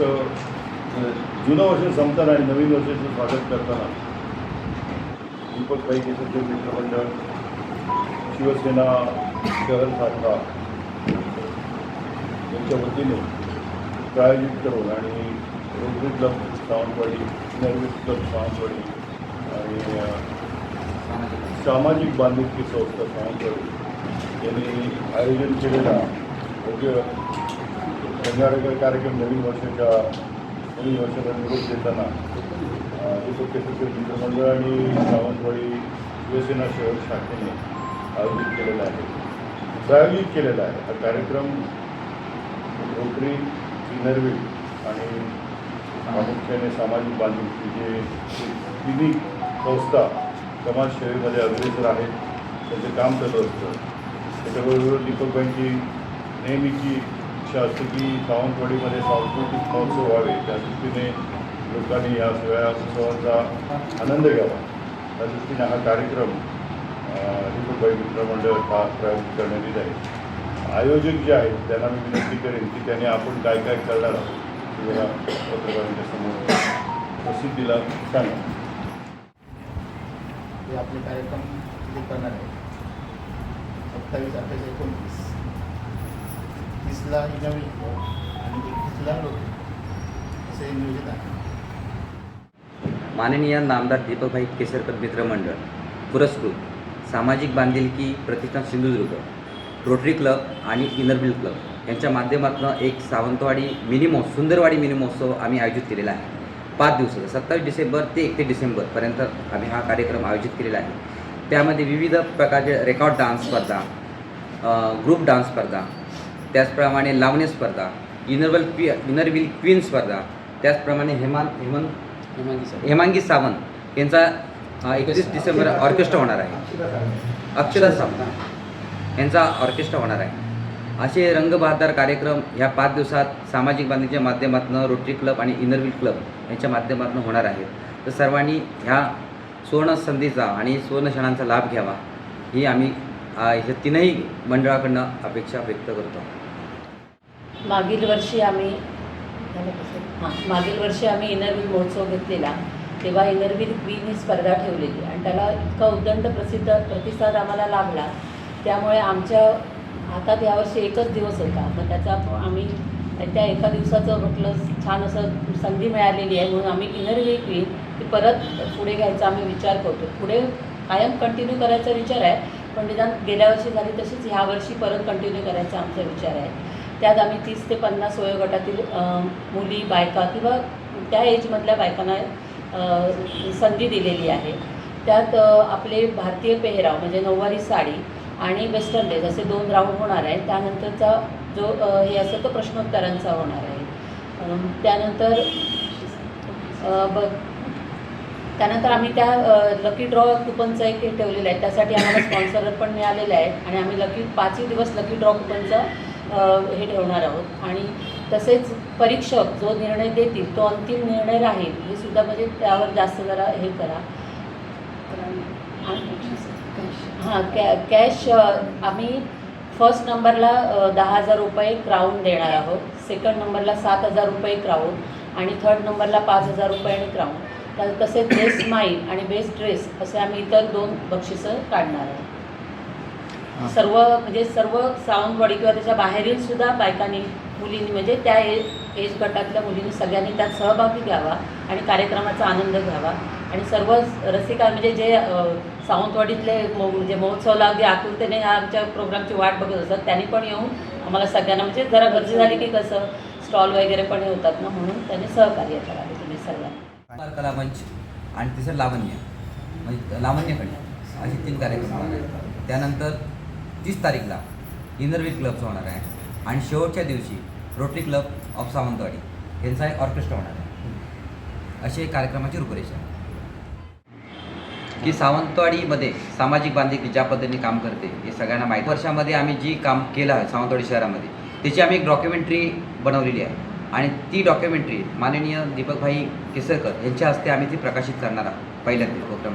वर्ष जुनं वर्ष संपताना आणि नवीन वर्षाचं स्वागत करताना दीपक भाई मित्रमंडळ शिवसेना शहर शाखा यांच्या वतीने प्रायोजित करून आणि रोटरी क्लब सावंतवाडी नर्विस क्लब सावंतवाडी आणि सामाजिक बांधिलकी संस्था सावंतवाडी यांनी आयोजन केलेला योग्य रंगारंग कार्यक्रम नवीन वर्षाच्या नवीन वर्षाला निरोप देताना दीपक केसरकर मित्रमंडळ आणि सावंतवाडी शिवसेना शहर शाखेने आयोजित केलेला आहे. प्रायोजित केलेला आहे. हा कार्यक्रम रोटरी इनरविल आणि प्रामुख्याने सामाजिक बांधिलकी जे तिन्ही संस्था समाजसेवेमध्ये अग्रेसर आहेत त्याचं काम चालू असतं. त्याच्याबरोबर दीपकबाईंची नेहमीची इच्छा असते की सावंतवाडीमध्ये सांस्कृतिक महोत्सव व्हावे. त्या दृष्टीने लोकांनी या सगळ्या उत्सवांचा आनंद घ्यावा. त्या दृष्टीने हा कार्यक्रम अं, मित्रमंडळ हा प्रायोजित करण्यात येत आहे. आयोजक जे आहेत त्यांना मी विनंती करेन की त्यांनी आपण काय काय करणार आहोत जरा पत्रकारांच्या समोर प्रसिद्धीला सांगा. हे आपले कार्यक्रम सुरू करणार आहे सत्तावीस अठ्ठावीस एकोणतीस. तीसला इनोव्हेट आणि एकतीसला लोक असे नियोजित आहे. माननीय नामदार दीपकभाई केसरकर मित्रमंडळ पुरस्कृत सामाजिक बांधिलकी प्रतिष्ठान सिंधुदुर्ग रोटरी क्लब आणि इनरबिल क्लब यांच्या माध्यमातून एक सावंतवाडी मिनी महोत्सव सुंदरवाडी मिनी महोत्सव आम्ही आयोजित केलेला आहे. पाच दिवसाचा सत्तावीस डिसेंबर ते एकतीस डिसेंबरपर्यंत आम्ही हा कार्यक्रम आयोजित केलेला आहे. त्यामध्ये विविध प्रकारचे रेकॉर्ड डान्स स्पर्धा ग्रुप डान्स स्पर्धा त्याचप्रमाणे लावणी स्पर्धा इनरवल क्वी इनरविल क्वीन स्पर्धा त्याचप्रमाणे हेमान हेमंत हेमांगी सावंत. यांचा एकतीस डिसेंबर ऑर्केस्ट्रा होणार आहे. अक्षरा सावंत. यांचा ऑर्केस्ट्रा होणार आहे. असे रंगबहादर कार्यक्रम ह्या पाच दिवसात सामाजिक बांधणीच्या माध्यमातून रोटरी क्लब आणि इनरविल क्लब यांच्या माध्यमातून होणार आहेत. तर सर्वांनी ह्या सुवर्ण संधीचा आणि सुवर्ण क्षणांचा लाभ घ्यावा. ही आम्ही अ, ह्या तीनही मंडळाकडनं अपेक्षा व्यक्त करतो. मागील वर्षी आम्ही हां मागील वर्षी आम्ही इनरवी महोत्सव घेतलेला तेव्हा इनरवी क्वीन ही स्पर्धा ठेवलेली आणि त्याला इतका उद्दंड प्रसिद्ध प्रतिसाद आम्हाला लाभला. त्यामुळे आमच्या हातात यावर्षी एकच दिवस होता. मग त्याचा आम्ही त्या एका दिवसाचं म्हटलं छान असं संधी मिळालेली आहे. म्हणून आम्ही इनरवी क्वीन ती परत पुढे घ्यायचा आम्ही विचार करतो. पुढे कायम कंटिन्यू करायचा विचार आहे. पण निदान गेल्या वर्षी झाली तशीच ह्या वर्षी परत कंटिन्यू करायचा आमचा विचार आहे. त्यात आम्ही तीस ते पन्नास वयोगटातील मुली बायका किंवा त्या एजमधल्या बायकांना संधी दिलेली आहे. त्यात आपले भारतीय पेहराव म्हणजे नऊवारी साडी आणि वेस्टर्न ड्रेस असे दोन राऊंड होणार आहे त्यानंतरचा जो हे असं तो प्रश्नोत्तरांचा होणार आहे. त्यानंतर बघ ब त्यानंतर आम्ही त्या लकी ड्रॉ कुपनचं एक हे ठेवलेलं आहे त्यासाठी आम्हाला स्पॉन्सर पण मिळालेलं आहे आणि आम्ही लकी पाचही दिवस लकी ड्रॉ कुपनचं हे ठेवणार आहोत. आणि तसेच परीक्षक जो निर्णय देतील तो अंतिम निर्णय राहील हे सुद्धा म्हणजे त्यावर जास्त जरा हे करा. हां कॅ कॅश आम्ही फर्स्ट नंबरला दहा हजार रुपये क्राऊन देणार आहोत. सेकंड नंबरला सात हजार रुपये क्राऊन आणि थर्ड नंबरला पाच हजार रुपये आणि क्राऊन तसेच बेस्ट स्माईल आणि बेस्ट ड्रेस असे आम्ही इतर दोन बक्षिसं काढणार आहोत. सर्व म्हणजे सर्व सावंतवाडी किंवा त्याच्या बाहेरील सुद्धा बायकांनी मुलींनी म्हणजे त्या एज एज गटातल्या मुलींनी सगळ्यांनी त्यात सहभागी घ्यावा आणि कार्यक्रमाचा आनंद घ्यावा. आणि सर्व रसिका म्हणजे जे सावंतवाडीतले म्हणजे महोत्सवाला अगदी आतुरतेने ह्या आमच्या प्रोग्रामची वाट बघत असतात त्यांनी पण येऊन आम्हाला सगळ्यांना म्हणजे जरा गर्दी झाली की कसं स्टॉल वगैरे पण हे होतात ना म्हणून त्यांनी सहकार्य करावे तुम्ही सर्वांनी. कुमार कला मंच आणि तिसरं लावण्य. म्हणजे लावण्यखंड असे तीन कार्यक्रम होणार आहेत. त्यानंतर तीस तारीखला इनरवी क्लबचं होणार आहे. आणि शेवटच्या दिवशी रोटरी क्लब ऑफ सावंतवाडी. यांचा एक ऑर्केस्ट्रा होणार आहे. असे एक कार्यक्रमाची रूपरेषा की सावंतवाडीमध्ये सामाजिक बांधिलकी ज्या पद्धतीने काम करते हे सगळ्यांना माहीत वर्षामध्ये आम्ही जी काम केलं आहे सावंतवाडी शहरामध्ये त्याची आम्ही एक डॉक्युमेंटरी बनवलेली आहे. आणि ती डॉक्युमेंटरी माननीय दीपकभाई केसरकर यांच्या हस्ते आम्ही ती प्रकाशित करणार आहोत पहिल्यांदा प्रोग्राम